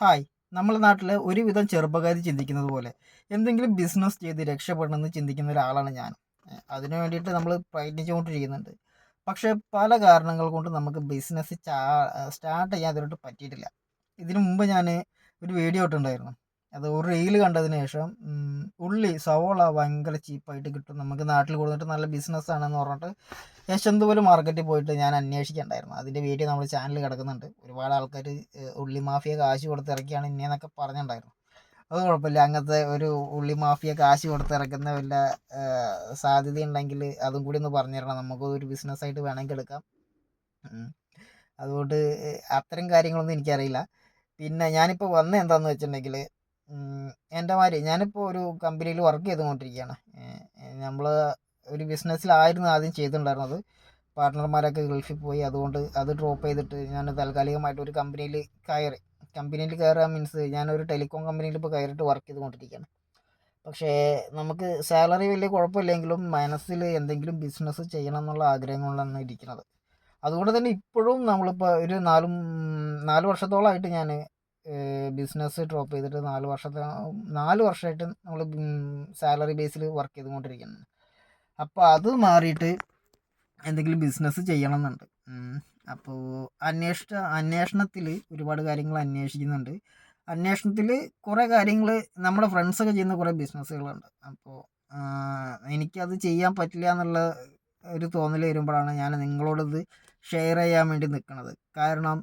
Hi നമ്മുടെ നാട്ടിൽ ഒരുവിധം ചെറുപ്പക്കാർ ചിന്തിക്കുന്നത് പോലെ എന്തെങ്കിലും ബിസിനസ് ചെയ്ത് രക്ഷപ്പെടണമെന്ന് ചിന്തിക്കുന്ന ഒരാളാണ് ഞാൻ. അതിനു വേണ്ടിയിട്ട് നമ്മൾ പ്രയത്നിച്ചുകൊണ്ടിരിക്കുന്നുണ്ട്. പക്ഷേ പല കാരണങ്ങൾ കൊണ്ട് നമുക്ക് ബിസിനസ് സ്റ്റാർട്ട് ചെയ്യാൻ അതിനോട്ട് പറ്റിയിട്ടില്ല. ഇതിനു മുമ്പ് ഞാൻ ഒരു വീഡിയോ ഇട്ടുണ്ടായിരുന്നു അത് ഒരു റീൽ കണ്ടതിന് ശേഷം ഉള്ളി സവോള ഭയങ്കര ചീപ്പായിട്ട് കിട്ടും. നമുക്ക് നാട്ടിൽ കൊടുത്തിട്ട് നല്ല ബിസിനസ് ആണെന്ന് പറഞ്ഞിട്ട് യശന്തപുരം മാർക്കറ്റിൽ പോയിട്ട് ഞാൻ അന്വേഷിക്കണ്ടായിരുന്നു. അതിന്റെ വീഡിയോ നമ്മൾ ചാനൽ കിടക്കുന്നുണ്ട്. ഒരുപാട് ആൾക്കാർ ഉള്ളി മാഫിയ കാശ് കൊടുത്തിറക്കിയാണ് ഇന്നേന്നൊക്കെ പറഞ്ഞിട്ടുണ്ടായിരുന്നു. അത് കുഴപ്പമില്ല. അങ്ങനത്തെ ഒരു ഉള്ളി മാഫിയ കാശ് കൊടുത്തിറക്കുന്ന വല്ല സാധ്യത ഉണ്ടെങ്കിൽ അതും കൂടി ഒന്ന് പറഞ്ഞു തരണം. നമുക്ക് ഒരു ബിസിനസ്സായിട്ട് വേണമെങ്കിൽ എടുക്കാം. അതുകൊണ്ട് അത്തരം കാര്യങ്ങളൊന്നും എനിക്കറിയില്ല. പിന്നെ ഞാനിപ്പോൾ വന്ന എന്താണെന്ന് വെച്ചിട്ടുണ്ടെങ്കിൽ എന്റെ മാതിരി ഞാനിപ്പോൾ ഒരു കമ്പനിയിൽ വർക്ക് ചെയ്തുകൊണ്ടിരിക്കുകയാണ് നമ്മൾ ഒരു ബിസിനസ്സിലായിരുന്നു ആദ്യം ചെയ്തിട്ടുണ്ടായിരുന്നത് പാർട്ട്ണർമാരൊക്കെ ഗൾഫിൽ പോയി. അതുകൊണ്ട് അത് ഡ്രോപ്പ് ചെയ്തിട്ട് ഞാൻ താൽക്കാലികമായിട്ട് ഒരു കമ്പനിയിൽ കയറി. കമ്പനിയിൽ കയറുക മീൻസ് ഞാനൊരു ടെലികോം കമ്പനിയിൽ ഇപ്പോൾ കയറിയിട്ട് വർക്ക് ചെയ്തുകൊണ്ടിരിക്കുകയാണ് പക്ഷേ നമുക്ക് സാലറി വലിയ കുഴപ്പമില്ലെങ്കിലും മനസ്സിൽ എന്തെങ്കിലും ബിസിനസ് ചെയ്യണം എന്നുള്ള ആഗ്രഹങ്ങളാണ് ഇരിക്കുന്നത്. അതുകൊണ്ട് തന്നെ ഇപ്പോഴും നമ്മളിപ്പോൾ ഒരു നാലും നാല് വർഷത്തോളമായിട്ട് ഞാൻ ബിസിനസ് ഡ്രോപ്പ് ചെയ്തിട്ട് നാല് വർഷത്തെ നാല് വർഷമായിട്ട് നമ്മൾ സാലറി ബേസിൽ വർക്ക് ചെയ്തുകൊണ്ടിരിക്കുന്നു. അപ്പോൾ അത് മാറിയിട്ട് എന്തെങ്കിലും ബിസിനസ് ചെയ്യണം എന്നുണ്ട് അപ്പോൾ അന്വേഷിച്ച അന്വേഷണത്തിൽ ഒരുപാട് കാര്യങ്ങൾ അന്വേഷിക്കുന്നുണ്ട്. അന്വേഷണത്തിൽ കുറേ കാര്യങ്ങൾ നമ്മുടെ ഫ്രണ്ട്സൊക്കെ ചെയ്യുന്ന കുറേ ബിസിനസ്സുകളുണ്ട്. അപ്പോൾ എനിക്കത് ചെയ്യാൻ പറ്റില്ല എന്നുള്ള ഒരു തോന്നൽ വരുമ്പോഴാണ് ഞാൻ നിങ്ങളോടത് ഷെയർ ചെയ്യാൻ വേണ്ടി നിൽക്കുന്നത്. കാരണം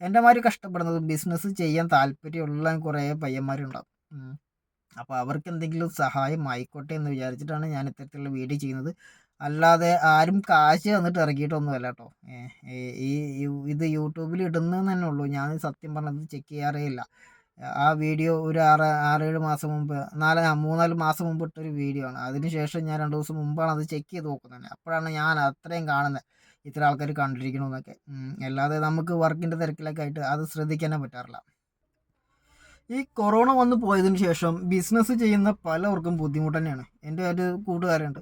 എന്റെ മാതിരി കഷ്ടപ്പെടുന്നത് ബിസിനസ് ചെയ്യാൻ താല്പര്യമുള്ള കുറേ പയ്യന്മാരുണ്ടാവും. അപ്പോൾ അവർക്ക് എന്തെങ്കിലും സഹായം ആയിക്കോട്ടെ എന്ന് വിചാരിച്ചിട്ടാണ് ഞാൻ ഇത്തരത്തിലുള്ള വീഡിയോ ചെയ്യുന്നത്. അല്ലാതെ ആരും കാശ് തന്നിട്ട് ഇറക്കിയിട്ടൊന്നുമല്ല കേട്ടോ. ഈ ഇത് യൂട്യൂബിൽ ഇടുന്നതെന്ന് തന്നെ ഉള്ളൂ. ഞാൻ സത്യം പറഞ്ഞത് ചെക്ക് ചെയ്യാറേ ഇല്ല. ആ വീഡിയോ ഒരു ആറ് ആറേഴ് മാസം മുമ്പ് നാല് മൂന്നാൽ മാസം മുമ്പ് ഇട്ടൊരു വീഡിയോ ആണ്. അതിനുശേഷം ഞാൻ രണ്ട് ദിവസം മുമ്പാണ് അത് ചെക്ക് ചെയ്ത് നോക്കുന്നത് അപ്പോഴാണ് ഞാൻ അത്രയും കാണുന്നത്. ഇത്ര ആൾക്കാർ കണ്ടിരിക്കണമെന്നൊക്കെ അല്ലാതെ നമുക്ക് വർക്കിന്റെ തിരക്കിലൊക്കെ ആയിട്ട് അത് ശ്രദ്ധിക്കാനേ പറ്റാറില്ല. ഈ കൊറോണ വന്ന് പോയതിന് ശേഷം ബിസിനസ് ചെയ്യുന്ന പലർക്കും ബുദ്ധിമുട്ട് തന്നെയാണ്. എന്റെ ഒരു കൂട്ടുകാരുണ്ട്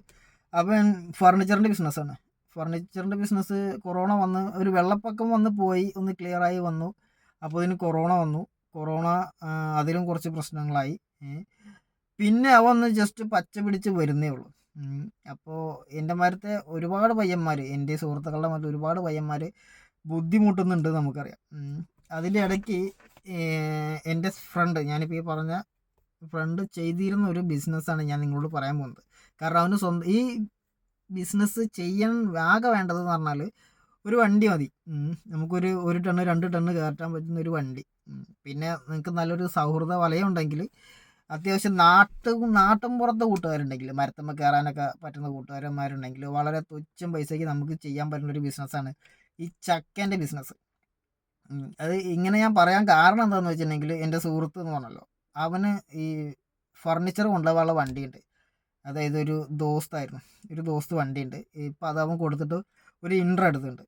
അവൻ ഫർണിച്ചറിന്റെ ബിസിനസ്സാണ് ഫർണിച്ചറിന്റെ ബിസിനസ് കൊറോണ വന്ന് ഒരു വെള്ളപ്പൊക്കം വന്ന് പോയി ഒന്ന് ക്ലിയറായി വന്നു. അപ്പോൾ ഇതിന് കൊറോണ വന്നു. കൊറോണ അതിലും കുറച്ച് പ്രശ്നങ്ങളായി. പിന്നെ അവ ഒന്ന് ജസ്റ്റ് പച്ച പിടിച്ച് വരുന്നേ ഉള്ളൂ. അപ്പോൾ എന്റെ മരത്തെ ഒരുപാട് പയ്യന്മാർ എന്റെ സുഹൃത്തുക്കളുടെ മറ്റു ഒരുപാട് പയ്യന്മാർ ബുദ്ധിമുട്ടുന്നുണ്ട് നമുക്കറിയാം. അതിന്റെ ഇടയ്ക്ക് എന്റെ ഫ്രണ്ട് ഞാനിപ്പോൾ ഈ പറഞ്ഞ ഫ്രണ്ട് ചെയ്തിരുന്ന ഒരു ബിസിനസ്സാണ് ഞാൻ നിങ്ങളോട് പറയാൻ പോകുന്നത്. കാരണം അവന് സ്വന്തം ഈ ബിസിനസ് ചെയ്യാൻ ആകെ വേണ്ടതെന്ന് പറഞ്ഞാൽ ഒരു വണ്ടി മതി. നമുക്കൊരു ഒരു ടണ്ണ് രണ്ട് ടണ്ണ് കയറ്റാൻ പറ്റുന്ന ഒരു വണ്ടി. പിന്നെ നിങ്ങൾക്ക് നല്ലൊരു സൗഹൃദ വലയം ഉണ്ടെങ്കിൽ അത്യാവശ്യം നാട്ടും നാട്ടും പുറത്തെ കൂട്ടുകാരുണ്ടെങ്കിൽ മരത്തമ്മ കയറാനൊക്കെ പറ്റുന്ന കൂട്ടുകാരന്മാരുണ്ടെങ്കിൽ വളരെ തുച്ഛം പൈസയ്ക്ക് നമുക്ക് ചെയ്യാൻ പറ്റുന്ന ഒരു ബിസിനസ്സാണ് ഈ ചക്കേന്റെ ബിസിനസ് അത് ഇങ്ങനെ ഞാൻ പറയാൻ കാരണം എന്താണെന്ന് വെച്ചിട്ടുണ്ടെങ്കിൽ എന്റെ സുഹൃത്ത് എന്ന് പറഞ്ഞല്ലോ അവന് ഈ ഫർണിച്ചർ കൊണ്ടുപോകാനുള്ള വണ്ടിയുണ്ട്. അതായത് ഒരു ദോസ്തായിരുന്നു ഒരു ദോസ്ത് വണ്ടിയുണ്ട്. ഇപ്പം അത് അവൻ കൊടുത്തിട്ട് ഒരു ഇൻട്രോ എടുത്തിട്ടുണ്ട്.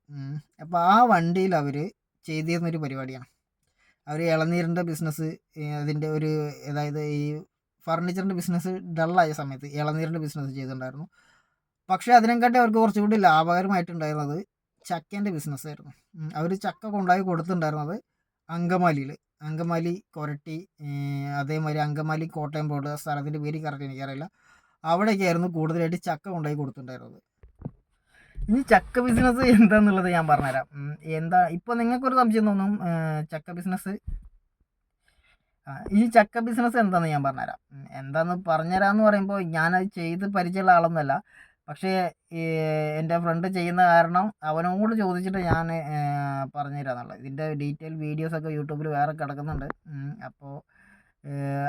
അപ്പോൾ ആ വണ്ടിയിൽ അവർ ചെയ്തിരുന്നൊരു പരിപാടിയാണ്. അവർ ഇളനീരിന്റെ ബിസിനസ് അതിന്റെ ഒരു അതായത് ഈ ഫർണിച്ചറിന്റെ ബിസിനസ് ഡള്ളായ സമയത്ത് ഇളനീരിന്റെ ബിസിനസ് ചെയ്തിട്ടുണ്ടായിരുന്നു. പക്ഷേ അതിനെക്കാട്ടി അവർക്ക് കുറച്ചുകൂടി ലാഭകരമായിട്ടുണ്ടായിരുന്നത് ചക്കേന്റെ ബിസിനസ്സായിരുന്നു അവർ ചക്ക കൊണ്ടായി കൊടുത്തിട്ടുണ്ടായിരുന്നത് അങ്കമാലിയിൽ അങ്കമാലി കൊരട്ടി അതേമാതിരി അങ്കമാലി കോട്ടയം പോലുള്ള സ്ഥലത്തിന്റെ പേര് കറക്റ്റ് എനിക്കറിയില്ല. അവിടേക്കായിരുന്നു കൂടുതലായിട്ട് ചക്ക കൊണ്ടായി കൊടുത്തിട്ടുണ്ടായിരുന്നത്. ഇനി ചക്ക ബിസിനസ് എന്താന്നുള്ളത് ഞാൻ പറഞ്ഞുതരാം. എന്താ ഇപ്പോൾ നിങ്ങൾക്കൊരു സംശയം തോന്നും ചക്ക ബിസിനസ്? ഈ ചക്ക ബിസിനസ് എന്താണെന്ന് ഞാൻ പറഞ്ഞുതരാം. എന്താന്ന് പറഞ്ഞുതരാമെന്ന് പറയുമ്പോൾ ഞാനത് ചെയ്ത് പരിചയമുള്ള ആളൊന്നുമല്ല. പക്ഷേ എന്റെ ഫ്രണ്ട് ചെയ്യുന്ന കാരണം അവനോട് ചോദിച്ചിട്ട് ഞാൻ പറഞ്ഞു തരാമെന്നുള്ളത് ഇതിന്റെ ഡീറ്റെയിൽ വീഡിയോസൊക്കെ യൂട്യൂബിൽ വേറെ കിടക്കുന്നുണ്ട്. അപ്പോൾ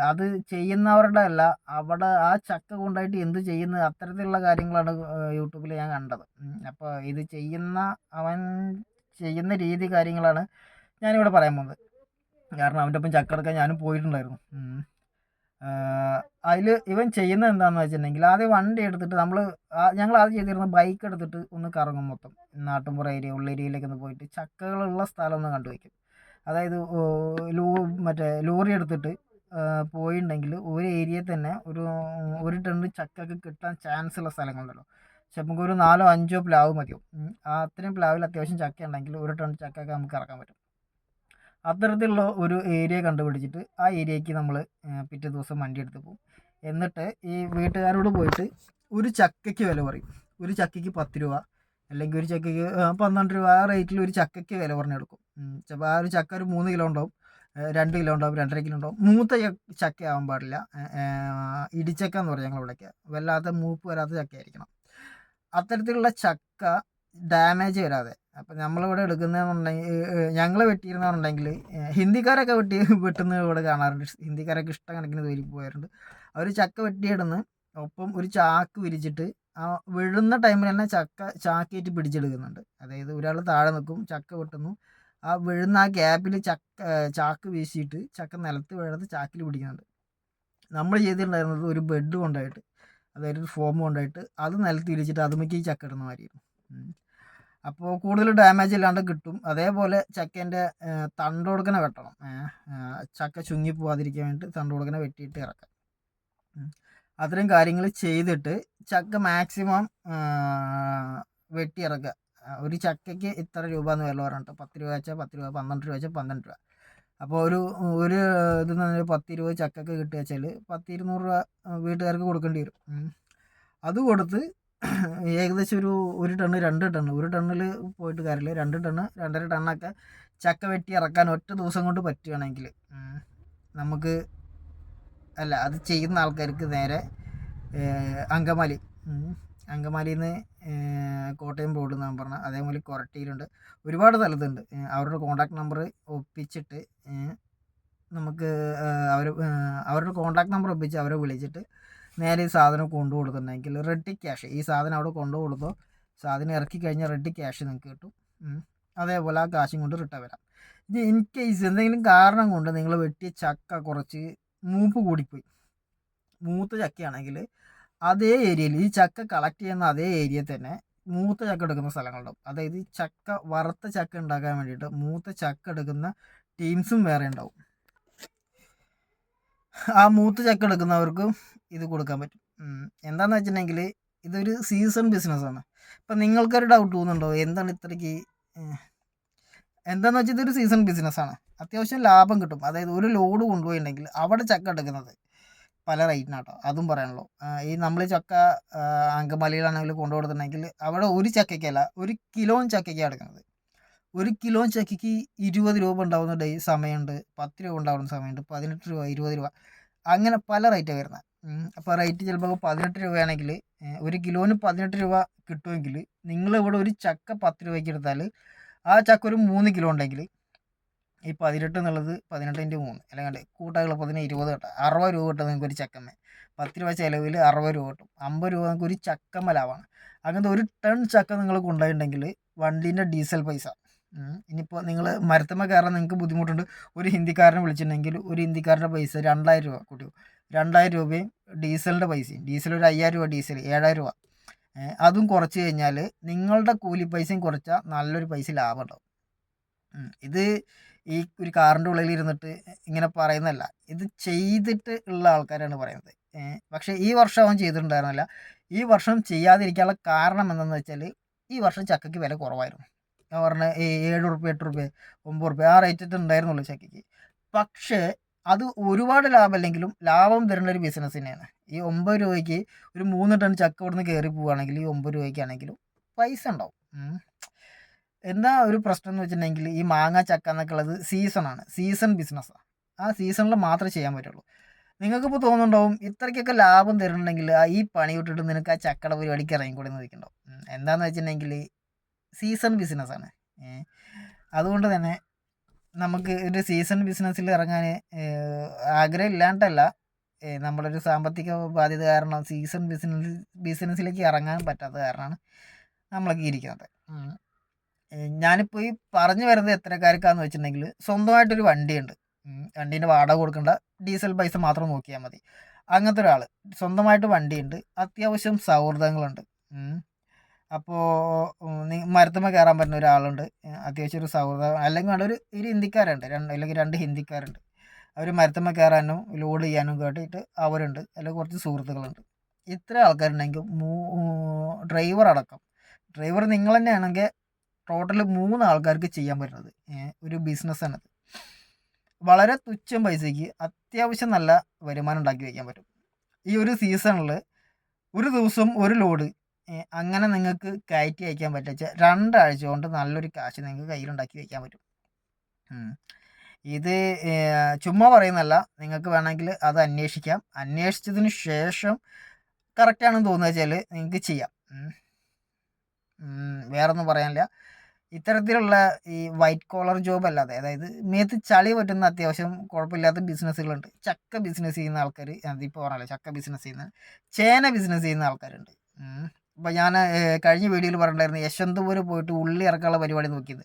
അത് ചെയ്യുന്നവരുടെ അല്ല. അവിടെ ആ ചക്ക കൊണ്ടായിട്ട് എന്ത് ചെയ്യുന്നത് അത്തരത്തിലുള്ള കാര്യങ്ങളാണ് യൂട്യൂബിൽ ഞാൻ കണ്ടത്. അപ്പോൾ ഇത് ചെയ്യുന്ന അവൻ ചെയ്യുന്ന രീതി കാര്യങ്ങളാണ് ഞാനിവിടെ പറയാൻ പോകുന്നത്. കാരണം അവന്റെ ഒപ്പം ചക്ക എടുക്കാൻ ഞാനും പോയിട്ടുണ്ടായിരുന്നു. അതിൽ ഇവൻ ചെയ്യുന്നത് എന്താണെന്ന് വെച്ചിട്ടുണ്ടെങ്കിൽ ആദ്യം വണ്ടി എടുത്തിട്ട് നമ്മൾ ഞങ്ങൾ ആദ്യം ചെയ്തിരുന്നത് ബൈക്ക് എടുത്തിട്ട് ഒന്ന് കറങ്ങും മൊത്തം. നാട്ടുമ്പുറ ഏരിയ ഉള്ളേരിയയിലേക്ക് ഒന്ന് പോയിട്ട് ചക്കകളുള്ള സ്ഥലം ഒന്ന് കണ്ടുവയ്ക്കും അതായത് ലോ മറ്റേ ലോറി എടുത്തിട്ട് പോയിട്ടുണ്ടെങ്കിൽ ഒരു ഏരിയയിൽ തന്നെ ഒരു ഒരു ടണ്ണ് ചക്കൊക്കെ കിട്ടാൻ ചാൻസ് ഉള്ള സ്ഥലങ്ങളുണ്ടല്ലോ. പക്ഷെ നമുക്ക് ഒരു നാലോ അഞ്ചോ പ്ലാവ് മതിയോ. ആ അത്രയും പ്ലാവിൽ അത്യാവശ്യം ചക്ക ഉണ്ടെങ്കിൽ ഒരു ടൺ ചക്കൊക്കെ നമുക്ക് ഇറക്കാൻ പറ്റും. അത്തരത്തിലുള്ള ഒരു ഏരിയ കണ്ടുപിടിച്ചിട്ട് ആ ഏരിയയ്ക്ക് നമ്മൾ പിറ്റേ ദിവസം വണ്ടി എടുത്ത് പോകും എന്നിട്ട് ഈ വീട്ടുകാരോട് പോയിട്ട് ഒരു ചക്കയ്ക്ക് വില പറയും. ഒരു ചക്കയ്ക്ക് പത്ത് രൂപ അല്ലെങ്കിൽ ഒരു ചക്കയ്ക്ക് പന്ത്രണ്ട് രൂപ ആ റേറ്റിൽ ഒരു ചക്കയ്ക്ക് വില പറഞ്ഞെടുക്കും ചിലപ്പോൾ ആ ഒരു ചക്ക ഒരു മൂന്ന് കിലോ ഉണ്ടാവും. രണ്ട് കിലോ ഉണ്ടാവും രണ്ടര കിലോ ഉണ്ടാവും. മൂത്ത ചക്ക ആവാൻ പാടില്ല. ഇടിച്ചക്ക എന്ന് പറയും ഞങ്ങളിവിടേക്ക് വല്ലാത്ത മൂപ്പ് വരാത്ത ചക്ക ആയിരിക്കണം അത്തരത്തിലുള്ള ചക്ക ഡാമേജ് വരാതെ. അപ്പം നമ്മളിവിടെ എടുക്കുന്നതെന്നുണ്ടെങ്കിൽ ഞങ്ങൾ വെട്ടിയിരുന്നുണ്ടെങ്കിൽ ഹിന്ദിക്കാരൊക്കെ വെട്ടി വെട്ടുന്നത് ഇവിടെ കാണാറുണ്ട്. ഹിന്ദിക്കാരൊക്കെ ഇഷ്ടം കണക്കിന് തൊലി പോയാറുണ്ട്. അവർ ചക്ക വെട്ടിയിടുന്ന്. ഒപ്പം ഒരു ചാക്ക് വിരിച്ചിട്ട് ആ വിഴുന്ന ടൈമിൽ തന്നെ ചക്ക ചാക്കേറ്റ് പിടിച്ചെടുക്കുന്നുണ്ട്. അതായത് ഒരാൾ താഴെ നിൽക്കും ചക്ക വെട്ടുന്നു. ആ വീഴുന്ന ആ ഗ്യാപ്പിൽ ചക്ക ചാക്ക് വീശിയിട്ട് ചക്ക നിലത്ത് വീഴുന്നത് ചാക്കിൽ പിടിക്കുന്നുണ്ട്. നമ്മൾ ചെയ്തിട്ടുണ്ടായിരുന്നത് ഒരു ബെഡ് കൊണ്ടായിട്ട് അതായത് ഒരു ഫോം കൊണ്ടായിട്ട് അത് നിലത്ത് വിരിച്ചിട്ട് അതുമേക്ക് ഈ ചക്ക ഇടുന്ന മാതിരിയായിരുന്നു. അപ്പോൾ കൂടുതൽ ഡാമേജ് ഇല്ലാണ്ട് കിട്ടും. അതേപോലെ ചക്കേന്റെ തണ്ട് കൊടുക്കണ വെട്ടണം. ചക്ക ചുങ്ങി പോവാതിരിക്കാൻ വേണ്ടിയിട്ട് തണ്ട് കൊടുക്കണ വെട്ടിയിട്ട് ഇറക്കാം. അത്രയും കാര്യങ്ങൾ ചെയ്തിട്ട് ചക്ക മാക്സിമം വെട്ടി ഇറക്കുക ഒരു ചക്കയ്ക്ക് ഇത്ര രൂപ എന്ന് വില പറഞ്ഞിട്ട് പത്ത് രൂപ വെച്ചാൽ പത്ത് രൂപ പന്ത്രണ്ട് രൂപ വെച്ചാൽ പന്ത്രണ്ട് രൂപ. അപ്പോൾ ഒരു ഒരു ഇത് പത്ത് ഇരുപത് ചക്കൊക്കെ കിട്ടുക വെച്ചാൽ പത്ത് ഇരുന്നൂറ് രൂപ വീട്ടുകാർക്ക് കൊടുക്കേണ്ടി വരും. അത് കൊടുത്ത് ഏകദേശം ഒരു ഒരു ടണ്ണ് രണ്ട് ടണ്ണ് ഒരു ടണ്ണിൽ പോയിട്ട് കാര്യമില്ല. രണ്ട് ടണ്ണ് രണ്ടര ടണ്ണൊക്കെ ചക്ക വെട്ടി ഇറക്കാൻ ഒറ്റ ദിവസം കൊണ്ട് പറ്റുകയാണെങ്കിൽ നമുക്ക് അല്ല അത് ചെയ്യുന്ന ആൾക്കാർക്ക് നേരെ അങ്കമാലി അങ്കമാലിയിൽ നിന്ന് കോട്ടയം റോഡ് എന്നാണ് പറഞ്ഞത് അതേപോലെ കൊരട്ടിയിലുണ്ട്. ഒരുപാട് സ്ഥലത്തുണ്ട്. അവരുടെ കോൺടാക്ട് നമ്പർ ഒപ്പിച്ചിട്ട് നമുക്ക് അവർ അവരുടെ കോൺടാക്ട് നമ്പർ ഒപ്പിച്ച് അവരെ വിളിച്ചിട്ട് നേരെ ഈ സാധനം കൊണ്ടു കൊടുത്തിട്ടുണ്ടെങ്കിൽ റെഡി ക്യാഷ് ഈ സാധനം അവിടെ കൊണ്ടു കൊടുത്തോ സാധനം ഇറക്കി കഴിഞ്ഞാൽ റെഡി ക്യാഷ് നിങ്ങൾക്ക് കിട്ടും. അതേപോലെ ആ കാശും കൊണ്ട് റിട്ടേൺ വരാം. ഇനി ഇൻ കേസ് എന്തെങ്കിലും കാരണം കൊണ്ട് നിങ്ങൾ വെട്ടിയ ചക്ക കുറച്ച് മൂപ്പ് കൂടിപ്പോയി. മൂത്ത ചക്കയാണെങ്കിൽ അതേ ഏരിയയിൽ ഈ ചക്ക കളക്ട് ചെയ്യുന്ന അതേ ഏരിയയിൽ തന്നെ മൂത്ത ചക്ക എടുക്കുന്ന സ്ഥലങ്ങളുണ്ടാവും. അതായത് ഈ ചക്ക വറുത്ത ചക്ക ഉണ്ടാക്കാൻ വേണ്ടിയിട്ട് മൂത്ത ചക്ക എടുക്കുന്ന ടീംസും വേറെ ഉണ്ടാവും. ആ മൂത്ത ചക്ക എടുക്കുന്നവർക്ക് ഇത് കൊടുക്കാൻ പറ്റും. എന്താണെന്ന് വെച്ചിട്ടുണ്ടെങ്കിൽ ഇതൊരു സീസൺ ബിസിനസ്സാണ് ഇപ്പം നിങ്ങൾക്കൊരു ഡൗട്ട് തോന്നുന്നുണ്ടോ? എന്താണ് ഇത്രയ്ക്ക് എന്താണെന്ന് വെച്ചാൽ ഇതൊരു സീസൺ ബിസിനസ്സാണ് അത്യാവശ്യം ലാഭം കിട്ടും. അതായത് ഒരു ലോഡ് കൊണ്ടുപോയിട്ടുണ്ടെങ്കിൽ അവിടെ ചക്ക എടുക്കുന്നത് പല റേറ്റിനാട്ടോ. അതും പറയാനുള്ളൂ. ഈ നമ്മൾ ചക്ക അങ്കമാലിയിലാണെങ്കിൽ കൊണ്ടു കൊടുത്തിട്ടുണ്ടെങ്കിൽ അവിടെ ഒരു ചക്കയ്ക്കല്ല ഒരു കിലോ ചക്കയ്ക്കാണ് എടുക്കുന്നത്. ഒരു കിലോ ചക്കയ്ക്ക് ഇരുപത് രൂപ ഉണ്ടാവുന്ന ഡേ സമയമുണ്ട്. പത്ത് രൂപ ഉണ്ടാവുന്ന സമയമുണ്ട്. പതിനെട്ട് രൂപ ഇരുപത് രൂപ. അങ്ങനെ പല റേറ്റാണ് വരുന്നത്. അപ്പോൾ റേറ്റ് ചിലപ്പോൾ പതിനെട്ട് രൂപയാണെങ്കിൽ ഒരു കിലോന് പതിനെട്ട് രൂപ കിട്ടുമെങ്കിൽ നിങ്ങളിവിടെ ഒരു ചക്ക പത്ത് രൂപയ്ക്ക് എടുത്താൽ ആ ചക്ക ഒരു മൂന്ന് കിലോ ഉണ്ടെങ്കിൽ ഈ പതിനെട്ട് എന്നുള്ളത് പതിനെട്ടിന്റെ മൂന്ന്. അല്ലെങ്കിൽ കൂട്ടാകുള്ള പതിനെ ഇരുപത് കിട്ടും. അറുപത് രൂപ കിട്ടും നിങ്ങൾക്ക് ഒരു ചക്കമ്മ. പത്ത് രൂപ ചിലവിൽ അറുപത് രൂപ കിട്ടും. അമ്പത് രൂപ നിങ്ങൾക്ക് ഒരു ചക്കമ്മ ലാഭമാണ്. അങ്ങനത്തെ ഒരു ടൺ ചക്ക നിങ്ങൾ കൊണ്ടുപോയിട്ടുണ്ടെങ്കിൽ വണ്ടീന്റെ ഡീസൽ പൈസ. ഇനിയിപ്പോൾ നിങ്ങൾ മരത്തമ്മ കയറാൻ നിങ്ങൾക്ക് ബുദ്ധിമുട്ടുണ്ട്. ഒരു ഹിന്ദിക്കാരനെ വിളിച്ചിട്ടുണ്ടെങ്കിൽ ഒരു ഹിന്ദിക്കാരന്റെ പൈസ രണ്ടായിരം രൂപ കൂട്ടി രണ്ടായിരം രൂപയും ഡീസലിന്റെ പൈസയും. ഡീസൽ ഒരു അയ്യായിരം രൂപ ഡീസൽ ഏഴായിരം രൂപ. അതും കുറച്ച് കഴിഞ്ഞാൽ നിങ്ങളുടെ കൂലി പൈസയും കുറച്ചാൽ നല്ലൊരു പൈസ ലാഭം ഉണ്ടാവും. ഇത് ഈ ഒരു കാറിന്റെ ഉള്ളിൽ ഇരുന്നിട്ട് ഇങ്ങനെ പറയുന്നതല്ല. ഇത് ചെയ്തിട്ട് ഉള്ള ആൾക്കാരാണ് പറയുന്നത്. പക്ഷേ ഈ വർഷം അവൻ ചെയ്തിട്ടുണ്ടായിരുന്നില്ല. ഈ വർഷം ചെയ്യാതിരിക്കാനുള്ള കാരണം എന്തെന്ന് വെച്ചാൽ ഈ വർഷം ചക്കയ്ക്ക് വില കുറവായിരുന്നു. ഞാൻ പറഞ്ഞ ഏഴ് റുപ്യ എട്ട് റുപ്യ ഒമ്പത് റുപ്യ ആ റേറ്റ് ഉണ്ടായിരുന്നുള്ളൂ ചക്കയ്ക്ക്. പക്ഷേ അത് ഒരുപാട് ലാഭമല്ലെങ്കിലും ലാഭം തരുന്ന ഒരു ബിസിനസ് തന്നെയാണ്. ഈ ഒമ്പത് രൂപയ്ക്ക് ഒരു മൂന്ന് ടൺ ചക്ക ഇവിടുന്ന് കയറി പോവുകയാണെങ്കിൽ ഈ ഒമ്പത് രൂപയ്ക്കാണെങ്കിലും പൈസ ഉണ്ടാവും. എന്താ ഒരു പ്രശ്നം എന്ന് വെച്ചിട്ടുണ്ടെങ്കിൽ ഈ മാങ്ങ ചക്ക എന്നൊക്കെ ഉള്ളത് സീസണാണ് സീസൺ ബിസിനസ്സാണ് ആ. സീസണിൽ മാത്രമേ ചെയ്യാൻ പറ്റുള്ളൂ. നിങ്ങൾക്കിപ്പോൾ തോന്നുന്നുണ്ടാവും ഇത്രയ്ക്കൊക്കെ ലാഭം തരുന്നുണ്ടെങ്കിൽ ആ ഈ പണി വിട്ടിട്ട് നിനക്ക് ആ ചക്കട പരിപാടിക്ക് ഇറങ്ങിക്കൂടി എന്ന് ചോദിക്കണ്ടാവും എന്താണെന്ന് വെച്ചിട്ടുണ്ടെങ്കിൽ സീസൺ ബിസിനസ്സാണ് അതുകൊണ്ട് തന്നെ നമുക്ക് ഒരു സീസൺ ബിസിനസ്സിൽ ഇറങ്ങാൻ ആഗ്രഹം ഇല്ലാണ്ടല്ല നമ്മളൊരു സാമ്പത്തിക ബാധ്യത കാരണം സീസൺ ബിസിനസ് ബിസിനസ്സിലേക്ക് ഇറങ്ങാൻ പറ്റാത്ത കാരണമാണ് നമ്മളൊക്കെ ഇരിക്കുന്നത്. ഞാനിപ്പോൾ ഈ പറഞ്ഞു വരുന്നത് എത്രക്കാർക്കാന്ന് വെച്ചിട്ടുണ്ടെങ്കിൽ സ്വന്തമായിട്ടൊരു വണ്ടിയുണ്ട്. വണ്ടീന്റെ വാടക കൊടുക്കേണ്ട. ഡീസൽ പൈസ മാത്രം നോക്കിയാൽ മതി. അങ്ങനത്തെ ഒരാൾ സ്വന്തമായിട്ട് വണ്ടിയുണ്ട്. അത്യാവശ്യം സൗഹൃദങ്ങളുണ്ട്. അപ്പോൾ മരത്തുമ്മ കയറാൻ പറ്റുന്ന ഒരാളുണ്ട്. അത്യാവശ്യം ഒരു സൗഹൃദം. അല്ലെങ്കിൽ ഒരു ഒരു ഹിന്ദിക്കാരുണ്ട്. രണ്ട് അല്ലെങ്കിൽ രണ്ട് ഹിന്ദിക്കാരുണ്ട്. അവർ മരത്തുമ്മ കയറാനും ലോഡ് ചെയ്യാനും കേട്ടിട്ട് അവരുണ്ട്. അല്ലെങ്കിൽ കുറച്ച് സുഹൃത്തുക്കളുണ്ട്. ഇത്ര ആൾക്കാരുണ്ടെങ്കിൽ മൂ ഡ്രൈവർ അടക്കം. ഡ്രൈവർ നിങ്ങൾ തന്നെയാണെങ്കിൽ ടോട്ടൽ മൂന്ന് ആൾക്കാർക്ക് ചെയ്യാൻ പറ്റുന്നത്. ഒരു ബിസിനസ്സാണത്. വളരെ തുച്ഛം പൈസയ്ക്ക് അത്യാവശ്യം നല്ല വരുമാനം ഉണ്ടാക്കി വയ്ക്കാൻ പറ്റും. ഈ ഒരു സീസണിൽ ഒരു ദിവസം ഒരു ലോഡ് അങ്ങനെ നിങ്ങൾക്ക് കയറ്റി അയക്കാൻ പറ്റിച്ച രണ്ടാഴ്ച കൊണ്ട് നല്ലൊരു കാശ് നിങ്ങൾക്ക് കയ്യിലുണ്ടാക്കി വയ്ക്കാൻ പറ്റും. ഇത് ചുമ്മാ പറയുന്നല്ല നിങ്ങൾക്ക് വേണമെങ്കിൽ അത് അന്വേഷിക്കാം. അന്വേഷിച്ചതിന് ശേഷം കറക്റ്റാണെന്ന് തോന്നുക വെച്ചാൽ നിങ്ങൾക്ക് ചെയ്യാം. വേറൊന്നും പറയാനില്ല. ഇത്തരത്തിലുള്ള ഈ വൈറ്റ് കോളർ ജോബ് അല്ലാതെ അതായത് മേത്ത് ചളി പറ്റുന്ന അത്യാവശ്യം കുഴപ്പമില്ലാത്ത ബിസിനസ്സുകളുണ്ട് ചക്ക ബിസിനസ് ചെയ്യുന്ന ആൾക്കാർ ഇപ്പോൾ പറഞ്ഞല്ലോ ചക്ക ബിസിനസ് ചെയ്യുന്ന ചേന ബിസിനസ് ചെയ്യുന്ന ആൾക്കാരുണ്ട്. ഇപ്പോൾ ഞാൻ കഴിഞ്ഞ വീഡിയോയിൽ പറഞ്ഞിട്ടുണ്ടായിരുന്നു യശ്വന്തപുരം പോയിട്ട് ഉള്ളി ഇറക്കാനുള്ള പരിപാടി നോക്കിയത്.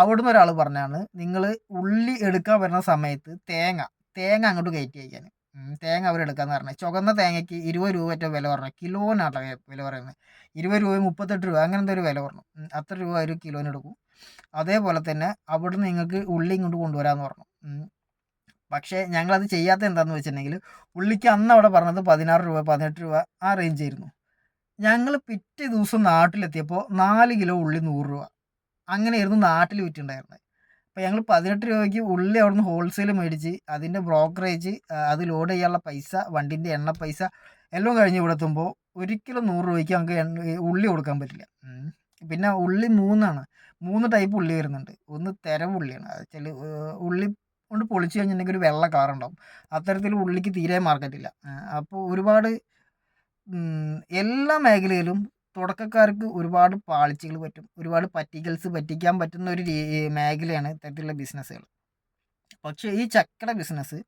അവിടുന്ന് ഒരാൾ പറഞ്ഞാണ് നിങ്ങൾ ഉള്ളി എടുക്കാൻ വരുന്ന സമയത്ത് തേങ്ങ തേങ്ങ അങ്ങോട്ട് കയറ്റി അയക്കാൻ തേങ്ങ അവരെടുക്കാന്ന് പറഞ്ഞത് ചുവന്ന തേങ്ങയ്ക്ക് ഇരുപത് രൂപ ഏറ്റവും വില പറഞ്ഞു. കിലോനാട്ടോ വില പറയുന്നത് ഇരുപത് രൂപ മുപ്പത്തെട്ട് രൂപ അങ്ങനെ ഒരു വില പറഞ്ഞു. അത്ര രൂപ ഒരു കിലോന് എടുക്കും. അതേപോലെ തന്നെ അവിടെ നിങ്ങൾക്ക് ഉള്ളി ഇങ്ങോട്ട് കൊണ്ടുവരാമെന്ന് പറഞ്ഞു. പക്ഷേ ഞങ്ങളത് ചെയ്യാത്ത എന്താണെന്ന് വെച്ചിട്ടുണ്ടെങ്കിൽ ഉള്ളിക്ക് അന്ന് അവിടെ പറഞ്ഞത് പതിനാറ് രൂപ പതിനെട്ട് രൂപ ആ റേഞ്ച് ആയിരുന്നു. ഞങ്ങൾ പിറ്റേ ദിവസം നാട്ടിലെത്തിയപ്പോൾ നാല് കിലോ ഉള്ളി നൂറ് രൂപ. അങ്ങനെയായിരുന്നു നാട്ടിൽ വിറ്റുണ്ടായിരുന്നത് അപ്പോൾ ഞങ്ങൾ പതിനെട്ട് രൂപയ്ക്ക് ഉള്ളി അവിടുന്ന് ഹോൾസെയിൽ മേടിച്ച് അതിന്റെ ബ്രോക്കറേജ് അത് ലോഡ് ചെയ്യാനുള്ള പൈസ വണ്ടിന്റെ എണ്ണ പൈസ എല്ലാം കഴിഞ്ഞ് ഇവിടെ എത്തുമ്പോൾ ഒരിക്കലും നൂറ് രൂപയ്ക്ക് നമുക്ക് ഉള്ളി കൊടുക്കാൻ പറ്റില്ല. പിന്നെ ഉള്ളി മൂന്നാണ്. മൂന്ന് ടൈപ്പ് ഉള്ളി വരുന്നുണ്ട്. ഒന്ന് തെരവ് ഉള്ളിയാണ്. അത് വെച്ചാൽ ഉള്ളി കൊണ്ട് പൊളിച്ച് കഴിഞ്ഞിട്ടുണ്ടെങ്കിൽ ഒരു വെള്ള കളർ ഉണ്ടാവും. അത്തരത്തിൽ ഉള്ളിക്ക് തീരെ മാർക്കറ്റില്ല അപ്പോൾ ഒരുപാട് എല്ലാ മേഖലയിലും തുടക്കക്കാർക്ക് ഒരുപാട് പാളിച്ചകൾ പറ്റും ഒരുപാട് പറ്റിക്കൽസ് പറ്റിക്കാൻ പറ്റുന്ന ഒരു മേഖലയാണ് ഇത്തരത്തിലുള്ള ബിസിനസ്സുകൾ. പക്ഷേ ഈ ചക്കയുടെ ബിസിനസ്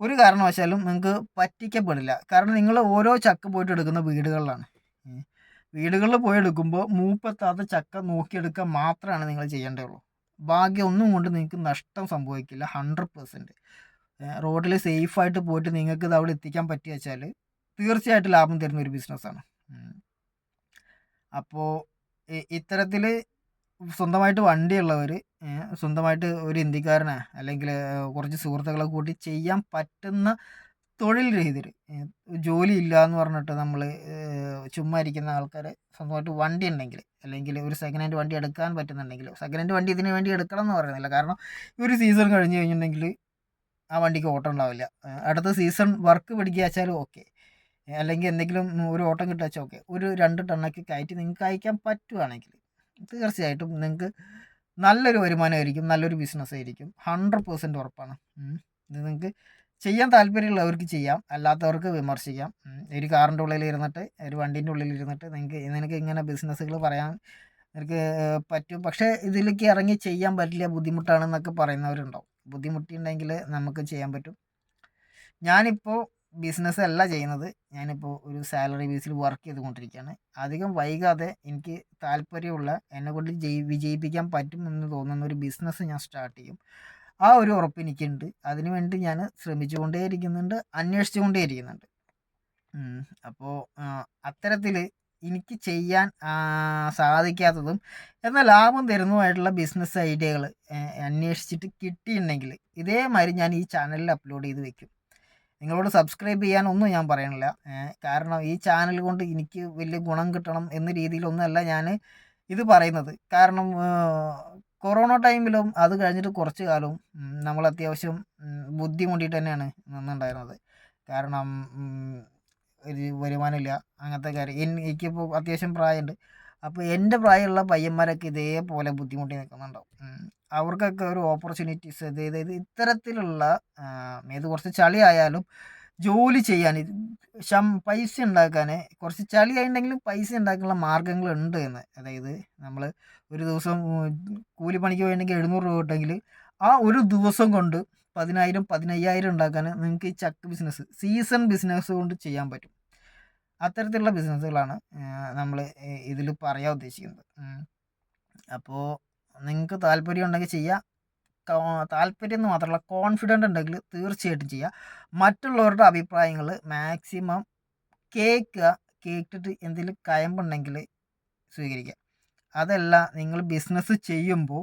ഒരു കാരണവശാലും നിങ്ങൾക്ക് പറ്റിക്കപ്പെടില്ല. കാരണം നിങ്ങൾ ഓരോ ചക്ക പോയിട്ട് എടുക്കുന്ന വീടുകളിലാണ്. വീടുകളിൽ പോയി എടുക്കുമ്പോൾ മൂപ്പെത്താത്ത ചക്ക നോക്കിയെടുക്കുക മാത്രമാണ് നിങ്ങൾ ചെയ്യേണ്ടതുള്ളൂ. ഭാഗ്യം ഒന്നും കൊണ്ട് നിങ്ങൾക്ക് നഷ്ടം സംഭവിക്കില്ല ഹൺഡ്രഡ് പെർസെന്റ് റോഡിൽ സേഫായിട്ട് പോയിട്ട് നിങ്ങൾക്ക് ഇത് അവിടെ എത്തിക്കാൻ പറ്റിയ വെച്ചാൽ തീർച്ചയായിട്ടും ലാഭം തരുന്ന ഒരു ബിസിനസ്സാണ്. അപ്പോൾ ഇത്തരത്തിൽ സ്വന്തമായിട്ട് വണ്ടിയുള്ളവർ സ്വന്തമായിട്ട് ഒരു ഇന്ത്യക്കാരനെ അല്ലെങ്കിൽ കുറച്ച് സുഹൃത്തുക്കളെ കൂട്ടി ചെയ്യാൻ പറ്റുന്ന തൊഴിൽ രഹിതർ ജോലി ഇല്ല എന്ന് പറഞ്ഞിട്ട് നമ്മൾ ചുമ്മാ ഇരിക്കുന്ന ആൾക്കാർ സ്വന്തമായിട്ട് വണ്ടി ഉണ്ടെങ്കിൽ അല്ലെങ്കിൽ ഒരു സെക്കൻഡ് ഹാൻഡ് വണ്ടി എടുക്കാൻ പറ്റുന്നുണ്ടെങ്കിൽ സെക്കൻഡ് ഹാൻഡ് വണ്ടി ഇതിന് വേണ്ടി എടുക്കണം എന്ന് പറയുന്നില്ല. കാരണം ഈ ഒരു സീസൺ കഴിഞ്ഞ് കഴിഞ്ഞിട്ടുണ്ടെങ്കിൽ ആ വണ്ടിക്ക് ഓട്ടം ഉണ്ടാവില്ല. അടുത്ത സീസൺ വർക്ക് പിടിക്കുക വെച്ചാലും ഓക്കെ അല്ലെങ്കിൽ എന്തെങ്കിലും ഒരു ഓട്ടം കിട്ടുക വെച്ചാൽ ഓക്കെ. ഒരു രണ്ട് ടണ്ണൊക്കെ കയറ്റി നിങ്ങൾക്ക് അയക്കാൻ പറ്റുവാണെങ്കിൽ തീർച്ചയായിട്ടും നിങ്ങൾക്ക് നല്ലൊരു വരുമാനമായിരിക്കും നല്ലൊരു ബിസിനസ് ആയിരിക്കും ഹൺഡ്രഡ് പെർസെന്റ് ഉറപ്പാണ് ഇത് നിങ്ങൾക്ക് ചെയ്യാൻ താല്പര്യമുള്ളവർക്ക് ചെയ്യാം. അല്ലാത്തവർക്ക് വിമർശിക്കാം. ഒരു കാറിന്റെ ഉള്ളിൽ ഇരുന്നിട്ട് ഒരു വണ്ടീന്റെ ഉള്ളിൽ ഇരുന്നിട്ട് നിങ്ങൾക്ക് നിനക്ക് ഇങ്ങനെ ബിസിനസ്സുകൾ പറയാൻ നിനക്ക് പറ്റും. പക്ഷേ ഇതിലേക്ക് ഇറങ്ങി ചെയ്യാൻ പറ്റില്ല ബുദ്ധിമുട്ടാണെന്നൊക്കെ പറയുന്നവരുണ്ടാവും. ബുദ്ധിമുട്ടിയുണ്ടെങ്കിൽ നമുക്ക് ചെയ്യാൻ പറ്റും. ഞാനിപ്പോൾ ബിസിനസ് അല്ല ചെയ്യുന്നത്. ഞാനിപ്പോൾ ഒരു സാലറി ബേസിൽ വർക്ക് ചെയ്തുകൊണ്ടിരിക്കുകയാണ്. അധികം വൈകാതെ എനിക്ക് താല്പര്യമുള്ള എന്നെക്കൊണ്ട് ജയി വിജയിപ്പിക്കാൻ പറ്റുമെന്ന് തോന്നുന്ന ഒരു ബിസിനസ് ഞാൻ സ്റ്റാർട്ട് ചെയ്യും. ആ ഒരു ഉറപ്പ് എനിക്കുണ്ട്. അതിനു വേണ്ടി ഞാൻ ശ്രമിച്ചുകൊണ്ടേ ഇരിക്കുന്നുണ്ട് ഇരിക്കുന്നുണ്ട് അപ്പോൾ അത്തരത്തിൽ എനിക്ക് ചെയ്യാൻ സാധിക്കാത്തതും എന്നാൽ ലാഭം തരുന്നതുമായിട്ടുള്ള ബിസിനസ് ഐഡിയകൾ അന്വേഷിച്ചിട്ട് കിട്ടിയിട്ടുണ്ടെങ്കിൽ ഇതേമാതിരി ഞാൻ ഈ ചാനലിൽ അപ്ലോഡ് ചെയ്ത് വെക്കും. നിങ്ങളോട് സബ്സ്ക്രൈബ് ചെയ്യാൻ ഒന്നും ഞാൻ പറയണില്ല. കാരണം ഈ ചാനൽ കൊണ്ട് എനിക്ക് വലിയ ഗുണം കിട്ടണം എന്ന രീതിയിലൊന്നുമല്ല ഞാൻ ഇത് പറയുന്നത്. കാരണം കൊറോണ ടൈമിലും അത് കഴിഞ്ഞിട്ട് കുറച്ച് കാലവും നമ്മൾ അത്യാവശ്യം ബുദ്ധിമുട്ടിയിട്ട് തന്നെയാണ് നിന്നുണ്ടായിരുന്നത്. കാരണം ഒരു വരുമാനമില്ല. അങ്ങനത്തെ കാര്യം. എനിക്കിപ്പോൾ അത്യാവശ്യം പ്രായമുണ്ട്. അപ്പോൾ എന്റെ പ്രായമുള്ള പയ്യന്മാരൊക്കെ ഇതേപോലെ ബുദ്ധിമുട്ടി നിൽക്കുന്നുണ്ടാവും അവർക്കൊക്കെ ഒരു ഓപ്പർച്യൂണിറ്റീസ് അതായത് ഇത്തരത്തിലുള്ള ഇത് കുറച്ച് ചളി ആയാലും ജോലി ചെയ്യാൻ ശം പൈസ ഉണ്ടാക്കാൻ കുറച്ച് ചളി ആയിട്ടുണ്ടെങ്കിലും പൈസ ഉണ്ടാക്കാനുള്ള മാർഗങ്ങളുണ്ട് എന്ന്. അതായത് നമ്മൾ ഒരു ദിവസം കൂലിപ്പണിക്ക് പോയിട്ടുണ്ടെങ്കിൽ എഴുന്നൂറ് രൂപ കിട്ടെങ്കിൽ ആ ഒരു ദിവസം കൊണ്ട് പതിനായിരം പതിനയ്യായിരം ഉണ്ടാക്കാൻ നിങ്ങൾക്ക് ഈ ചക്ക് ബിസിനസ് സീസൺ ബിസിനസ് കൊണ്ട് ചെയ്യാൻ പറ്റും. അത്തരത്തിലുള്ള ബിസിനസ്സുകളാണ് നമ്മൾ ഇതിൽ പറയാൻ ഉദ്ദേശിക്കുന്നത്. അപ്പോൾ നിങ്ങൾക്ക് താല്പര്യം ഉണ്ടെങ്കിൽ ചെയ്യാം. താല്പര്യം എന്ന് മാത്രമല്ല കോൺഫിഡന്റ് ഉണ്ടെങ്കിൽ തീർച്ചയായിട്ടും ചെയ്യുക മറ്റുള്ളവരുടെ അഭിപ്രായങ്ങൾ മാക്സിമം കേൾക്കുക കേട്ടിട്ട് എന്തെങ്കിലും കയമ്പുണ്ടെങ്കിൽ സ്വീകരിക്കുക അതല്ല നിങ്ങൾ ബിസിനസ് ചെയ്യുമ്പോൾ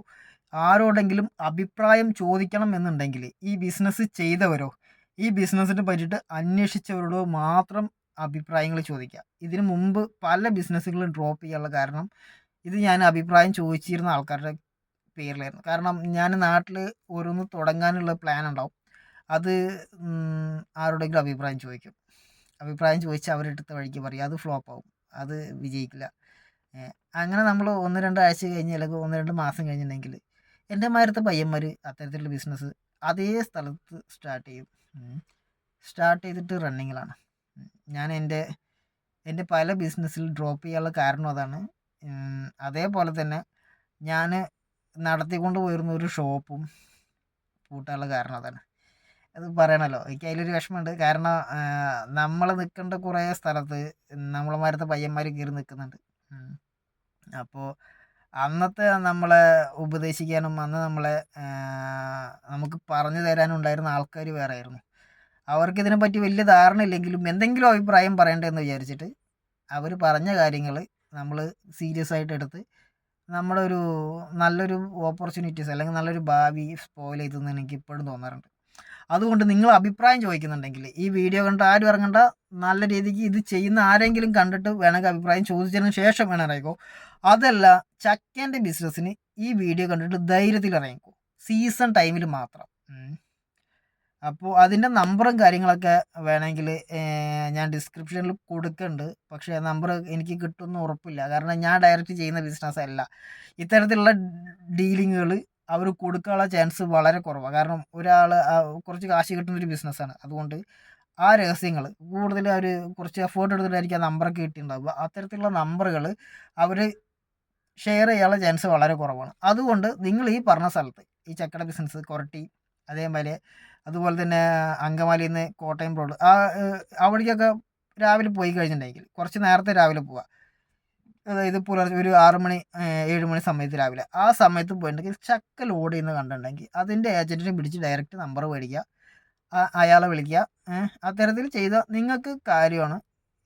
ആരോടെങ്കിലും അഭിപ്രായം ചോദിക്കണം എന്നുണ്ടെങ്കിൽ ഈ ബിസിനസ് ചെയ്തവരോ ഈ ബിസിനസ്സിനെ പറ്റിയിട്ട് അന്വേഷിച്ചവരോടോ മാത്രം അഭിപ്രായങ്ങൾ ചോദിക്കാം. ഇതിനു മുമ്പ് പല ബിസിനസ്സുകളും ഡ്രോപ്പ് ചെയ്യാനുള്ള കാരണം ഇത് ഞാൻ അഭിപ്രായം ചോദിച്ചിരുന്ന ആൾക്കാരുടെ പേരിലായിരുന്നു. കാരണം ഞാൻ നാട്ടിൽ ഓരോന്ന് തുടങ്ങാനുള്ള പ്ലാൻ ഉണ്ടാവും. അത് ആരോടെങ്കിലും അഭിപ്രായം ചോദിക്കും. അഭിപ്രായം ചോദിച്ച് അവരെടുത്ത വഴിക്ക് പറയും. അത് ഫ്ലോപ്പ് ആവും. അത് വിജയിക്കില്ല. അങ്ങനെ നമ്മൾ ഒന്ന് രണ്ട് ആഴ്ച കഴിഞ്ഞ് അല്ലെങ്കിൽ ഒന്ന് രണ്ട് മാസം കഴിഞ്ഞിട്ടുണ്ടെങ്കിൽ എന്റെ മാരത്തെ പയ്യന്മാർ അത്തരത്തിലുള്ള ബിസിനസ് അതേ സ്ഥലത്ത് സ്റ്റാർട്ട് ചെയ്യും. സ്റ്റാർട്ട് ചെയ്തിട്ട് റണ്ണിങ്ങിലാണ്. ഞാൻ എന്റെ എന്റെ പല ബിസിനസ്സിൽ ഡ്രോപ്പ് ചെയ്യാനുള്ള കാരണം അതാണ്. അതേപോലെ തന്നെ ഞാൻ നടത്തിക്കൊണ്ട് പോയിരുന്ന ഒരു ഷോപ്പും പൂട്ടാനുള്ള കാരണം അതാണ്. അത് പറയണല്ലോ എനിക്ക് അതിലൊരു വിഷമമുണ്ട്. കാരണം നമ്മൾ നിൽക്കേണ്ട കുറേ സ്ഥലത്ത് നമ്മളമാരത്തെ പയ്യന്മാർ കയറി നിൽക്കുന്നുണ്ട്. അപ്പോൾ അന്നത്തെ നമ്മളെ ഉപദേശിക്കാനും അന്ന് നമ്മളെ നമുക്ക് പറഞ്ഞു തരാനും ഉണ്ടായിരുന്ന ആൾക്കാർ വേറെ ആയിരുന്നു അവർക്ക് ഇതിനെപ്പറ്റി വലിയ ധാരണ ഇല്ലെങ്കിലും എന്തെങ്കിലും അഭിപ്രായം പറയണ്ടെന്ന് വിചാരിച്ചിട്ട് അവർ പറഞ്ഞ കാര്യങ്ങൾ നമ്മൾ സീരിയസ് ആയിട്ട് എടുത്ത് നമ്മുടെ ഒരു നല്ലൊരു ഓപ്പർച്യൂണിറ്റീസ് അല്ലെങ്കിൽ നല്ലൊരു ഭാവി സ്പോയിൽ ചെയ്തെന്ന് എനിക്ക് ഇപ്പോഴും തോന്നാറുണ്ട്. അതുകൊണ്ട് നിങ്ങൾ അഭിപ്രായം ചോദിക്കുന്നുണ്ടെങ്കിൽ ഈ വീഡിയോ കണ്ട് ആരും ഇറങ്ങണ്ട. നല്ല രീതിക്ക് ഇത് ചെയ്യുന്ന ആരെങ്കിലും കണ്ടിട്ട് വേണമെങ്കിൽ അഭിപ്രായം ചോദിച്ചതിന് ശേഷം വേണം ഇറങ്ങിക്കോ. അതല്ല ചക്കേന്റെ ബിസിനസ്സിന് ഈ വീഡിയോ കണ്ടിട്ട് ധൈര്യത്തിൽ ഇറങ്ങിക്കോ. സീസൺ ടൈമിൽ മാത്രം. അപ്പോൾ അതിന്റെ നമ്പറും കാര്യങ്ങളൊക്കെ വേണമെങ്കിൽ ഞാൻ ഡിസ്ക്രിപ്ഷനിൽ കൊടുക്കുന്നുണ്ട് പക്ഷേ നമ്പർ എനിക്ക് കിട്ടുമെന്ന് ഉറപ്പില്ല. കാരണം ഞാൻ ഡയറക്റ്റ് ചെയ്യുന്ന ബിസിനസ് അല്ല. ഇത്തരത്തിലുള്ള ഡീലിങ്ങുകൾ അവർ കൊടുക്കാനുള്ള ചാൻസ് വളരെ കുറവാണ് കാരണം ഒരാൾ കുറച്ച് കാശ് കിട്ടുന്ന ഒരു ബിസിനസ്സാണ് അതുകൊണ്ട് ആ രഹസ്യങ്ങൾ കൂടുതൽ അവർ കുറച്ച് എഫേർട്ട് എടുത്തിട്ടായിരിക്കും ആ നമ്പറൊക്കെ കിട്ടിയിട്ടുണ്ടാവുക. അത്തരത്തിലുള്ള നമ്പറുകൾ അവർ ഷെയർ ചെയ്യാനുള്ള ചാൻസ് വളരെ കുറവാണ്. അതുകൊണ്ട് നിങ്ങൾ ഈ പറഞ്ഞ സ്ഥലത്ത് ഈ ചക്കട ബിസിനസ് കൊരട്ടി അതേപോലെ അതുപോലെ തന്നെ അങ്കമാലിയിൽ നിന്ന് കോട്ടയം റോഡ്. ആ ആ രാവിലെ പോയി കഴിഞ്ഞിട്ടുണ്ടെങ്കിൽ കുറച്ച് നേരത്തെ രാവിലെ പോവുക അതായത് പുലർച്ചെ ഒരു ആറ് മണി ഏഴ് മണി സമയത്ത് രാവിലെ. ആ സമയത്ത് പോയിട്ടുണ്ടെങ്കിൽ ചക്ക ലോഡ് ചെയ്യുന്ന കണ്ടിട്ടുണ്ടെങ്കിൽ അതിന്റെ ഏജന്റിനെ പിടിച്ച് ഡയറക്റ്റ് നമ്പർ മേടിക്കുക. അയാളെ വിളിക്കുക. അത്തരത്തിൽ ചെയ്ത നിങ്ങൾക്ക് കാര്യമാണ്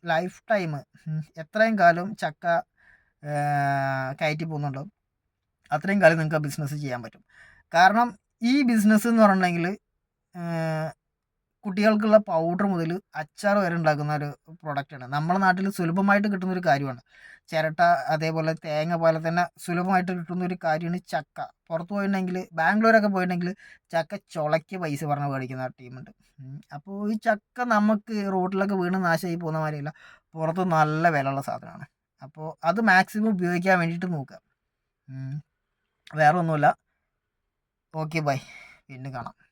ലൈഫ് ടൈം എത്രയും കാലം ചക്ക കയറ്റി പോകുന്നുണ്ടോ? അത്രയും കാലം നിങ്ങൾക്ക് ബിസിനസ് ചെയ്യാൻ പറ്റും. കാരണം ഈ ബിസിനസ് എന്ന് പറഞ്ഞിട്ടുണ്ടെങ്കിൽ കുട്ടികൾക്കുള്ള പൗഡർ മുതൽ അച്ചാർ വരെ ഉണ്ടാക്കുന്ന ഒരു പ്രൊഡക്റ്റാണ് നമ്മുടെ നാട്ടിൽ സുലഭമായിട്ട് കിട്ടുന്ന ഒരു കാര്യമാണ്. ചിരട്ട അതേപോലെ തേങ്ങ പോലെ തന്നെ സുലഭമായിട്ട് കിട്ടുന്ന ഒരു കാര്യമാണ് ചക്ക. പുറത്ത് പോയിട്ടുണ്ടെങ്കിൽ ബാംഗ്ലൂരൊക്കെ പോയിട്ടുണ്ടെങ്കിൽ ചക്ക ചുളയ്ക്ക് പൈസ പറഞ്ഞ് മേടിക്കുന്ന ടീമുണ്ട് അപ്പോൾ ഈ ചക്ക നമുക്ക് റോഡിലൊക്കെ വീണ് നാശമായി പോകുന്ന മാതിരിയല്ല പുറത്ത് നല്ല വിലയുള്ള സാധനമാണ്. അപ്പോൾ അത് മാക്സിമം ഉപയോഗിക്കാൻ വേണ്ടിയിട്ട് നോക്കുക. വേറെ ഒന്നുമില്ല ഓക്കെ ബൈ. വീണ്ടും കാണാം.